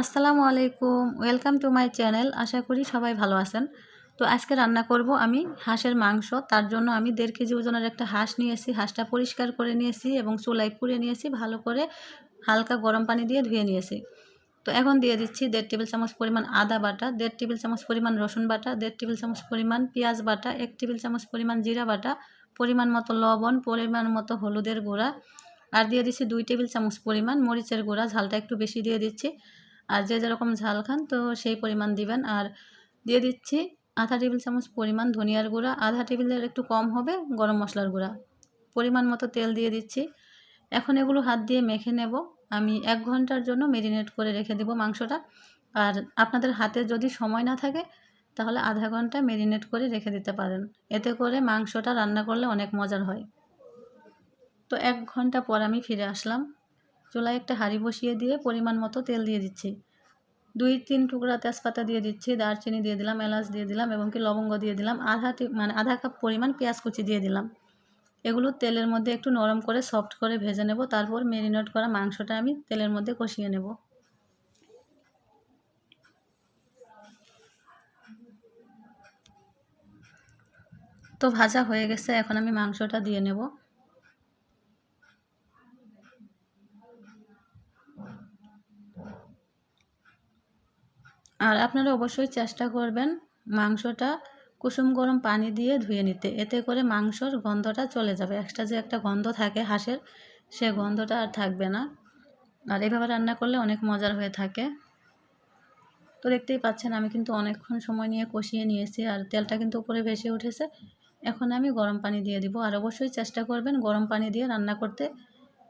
আসসালামু আলাইকুম, welcome to my channel. আশা করি সবাই ভালো আছেন। তো আজকে রান্না করব আমি হাঁসের মাংস। তার জন্য আমি দেড় কেজি ওজনের একটা হাঁস নিয়েছি। হাঁসটা পরিষ্কার করে নিয়েছি এবং চুলায় পুড়ে নিয়েছি, ভালো করে হালকা গরম পানি দিয়ে ধুয়ে নিয়েছি। তো এখন দিয়ে দিচ্ছি দেড় টেবিল চামচ পরিমাণ আদা বাটা, দেড় টেবিল চামচ পরিমাণ রসুন বাটা, দেড় টেবিল চামচ পরিমাণ পেঁয়াজ বাটা, এক টেবিল চামচ পরিমাণ জিরা বাটা, পরিমাণ মতো লবণ, পরিমাণ মতো হলুদের গুঁড়া। আর দিয়ে দিচ্ছি দুই টেবিল চামচ পরিমাণ মরিচের গুঁড়া। ঝালটা একটু বেশি দিয়ে দিচ্ছি। আর যে যেরকম ঝাল খান, তো সেই পরিমাণ দিবেন। আর দিয়ে দিচ্ছি আধা টেবিল চামচ পরিমাণ ধনিয়ার গুঁড়া। আধা টেবিলের একটু কম হবে গরম মশলার গুঁড়া। পরিমাণ মতো তেল দিয়ে দিচ্ছি। এখন এগুলো হাত দিয়ে মেখে নেব। আমি এক ঘণ্টার জন্য মেরিনেট করে রেখে দেব মাংসটা। আর আপনাদের হাতে যদি সময় না থাকে, তাহলে আধা ঘণ্টা মেরিনেট করে রেখে দিতে পারেন। এতে করে মাংসটা রান্না করলে অনেক মজার হয়। তো এক ঘণ্টা পর আমি ফিরে আসলাম। চুলায় একটা হাঁড়ি বসিয়ে দিয়ে পরিমাণ মতো তেল দিয়ে দিচ্ছি। দুই তিন টুকরা তেজপাতা দিয়ে দিচ্ছি, দারচিনি দিয়ে দিলাম, এলাচ দিয়ে দিলাম এবং কি লবঙ্গ দিয়ে দিলাম, আধা মানে আধা কাপ পরিমাণ পেঁয়াজ কুচি দিয়ে দিলাম। এগুলো তেলের মধ্যে একটু নরম করে সফট করে ভেজে নেব, তারপর মেরিনেট করা মাংসটা আমি তেলের মধ্যে কষিয়ে নেব। তো ভাজা হয়ে গেছে, এখন আমি মাংসটা দিয়ে নেব। আর আপনারা অবশ্যই চেষ্টা করবেন মাংসটা কুসুম গরম পানি দিয়ে ধুয়ে নিতে। এতে করে মাংসর গন্ধটা চলে যাবে। এক্সট্রা যে একটা গন্ধ থাকে হাঁসের, সে গন্ধটা আর থাকবে না। আর এভাবে রান্না করলে অনেক মজার হয়ে থাকে। তো দেখতেই পাচ্ছেন আমি কিন্তু অনেকক্ষণ সময় নিয়ে কষিয়ে নিয়েছি আর তেলটা কিন্তু উপরে ভেসে উঠেছে। এখন আমি গরম পানি দিয়ে দিব। আর অবশ্যই চেষ্টা করবেন গরম পানি দিয়ে রান্না করতে।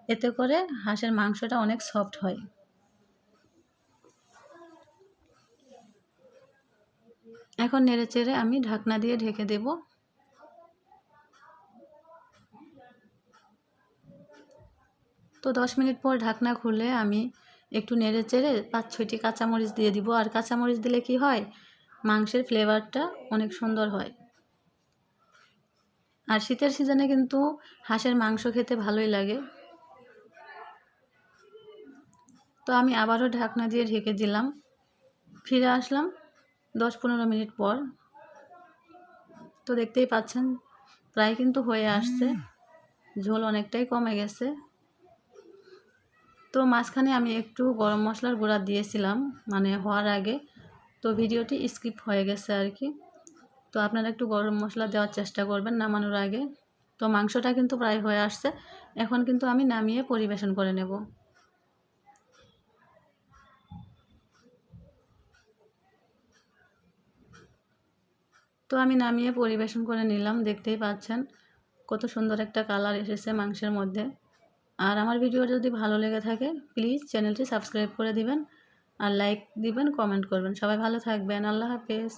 এতে করে হাঁসের মাংসটা অনেক সফট হয়। এখন নেড়ে চেড়ে আমি ঢাকনা দিয়ে ঢেকে দেব। তো দশ মিনিট পর ঢাকনা খুলে আমি একটু নেড়ে চেড়ে পাঁচ ছয়টি কাঁচামরিচ দিয়ে দিব। আর কাঁচামরিচ দিলে কি হয়? মাংসের ফ্লেভারটা অনেক সুন্দর হয়। আর শীতের সিজনে কিন্তু হাঁসের মাংস খেতে ভালোই লাগে। তো আমি আবারও ঢাকনা দিয়ে ঢেকে দিলাম। ফিরে আসলাম। দশ পনেরো মিনিট পর। তো দেখতেই পাচ্ছেন, প্রায় কিন্তু হয়ে আসছে। ঝোল অনেকটাই কমে গেছে। তো মাঝখানে আমি একটু গরম মশলার গুঁড়া দিয়েছিলাম মানে হওয়ার আগে। তো ভিডিওটি স্কিপ হয়ে গেছে আর কি। তো আপনারা একটু গরম মশলা দেওয়ার চেষ্টা করবেন নামানোর আগে। তো মাংসটা কিন্তু প্রায় হয়ে আসছে। এখন কিন্তু আমি নামিয়ে পরিবেশন করে নেব। তো আমি নামিয়ে পরিবেশন করে নিলাম, দেখতেই পাচ্ছেন কত সুন্দর একটা কালার এসেছে মাংসের মধ্যে। আর আমার ভিডিও যদি ভালো লেগে থাকে প্লিজ চ্যানেলটি সাবস্ক্রাইব করে দিবেন আর লাইক দিবেন কমেন্ট করবেন। সবাই ভালো থাকবেন, আল্লাহ হাফেজ।